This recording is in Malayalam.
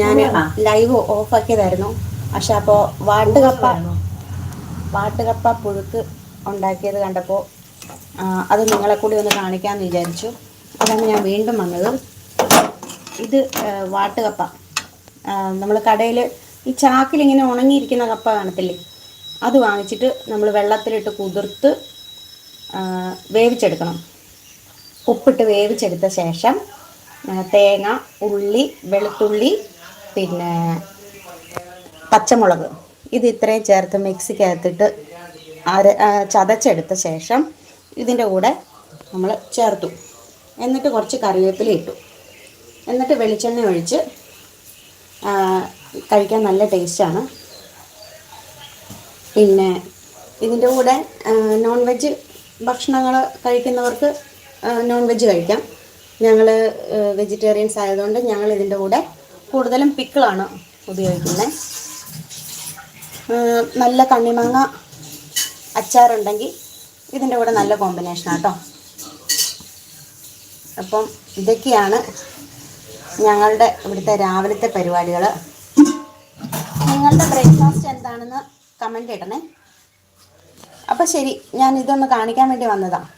ഞാൻ ലൈവ് ഓഫാക്കിയതായിരുന്നു. പക്ഷെ അപ്പോൾ വാട്ടുകപ്പ വാട്ടുകപ്പ പുഴുക്ക് ഉണ്ടാക്കിയത് കണ്ടപ്പോൾ അത് നിങ്ങളെ കൂടി ഒന്ന് കാണിക്കാമെന്ന് വിചാരിച്ചു. അതാണ് ഞാൻ വീണ്ടും വന്നത്. ഇത് വാട്ടുകപ്പ നമ്മൾ കടയിൽ ഈ ചാക്കിൽ ഇങ്ങനെ ഉണങ്ങിയിരിക്കുന്ന കപ്പ കാണത്തില്ലേ? അത് വാങ്ങിച്ചിട്ട് നമ്മൾ വെള്ളത്തിലിട്ട് കുതിർത്ത് വേവിച്ചെടുക്കണം. ഉപ്പിട്ട് വേവിച്ചെടുത്ത ശേഷം തേങ്ങ ഉള്ളി വെളുത്തുള്ളി പിന്നെ പച്ചമുളക്. ഇത് ഇത്രയും ചേർത്ത് മിക്സിക്കകത്തിട്ട് അര ചതച്ചെടുത്ത ശേഷം ഇതിന്റെ കൂടെ നമ്മൾ ചേർത്തു. എന്നിട്ട് കുറച്ച് കറിവേപ്പില ഇട്ടു. എന്നിട്ട് വെളിച്ചെണ്ണ ഒഴിച്ച് കഴിക്കാൻ നല്ല ടേസ്റ്റാണ്. പിന്നെ ഇതിന്റെ കൂടെ നോൺ വെജ് ഭക്ഷണങ്ങൾ കഴിക്കുന്നവർക്ക് നോൺ വെജ് കഴിക്കാം. ഞങ്ങൾ വെജിറ്റേറിയൻസ് ആയതുകൊണ്ട് ഞങ്ങൾ ഇതിന്റെ കൂടെ കൂടുതലും പിക്കിളാണ് ഉപയോഗിക്കുന്നത്. നല്ല കണ്ണിമാങ്ങ അച്ചാറുണ്ടെങ്കിൽ ഇതിന്റെ കൂടെ നല്ല കോമ്പിനേഷനാണ് കേട്ടോ അപ്പം ഇതൊക്കെയാണ് ഞങ്ങളുടെ ഇവിടുത്തെ രാവിലത്തെ പരിപാടികൾ നിങ്ങളുടെ ബ്രേക്ക്ഫാസ്റ്റ് എന്താണെന്ന് കമന്റ് ഇടണേ. അപ്പം ശരി ഞാൻ ഇതൊന്ന് കാണിക്കാൻ വേണ്ടി വന്നതാണ്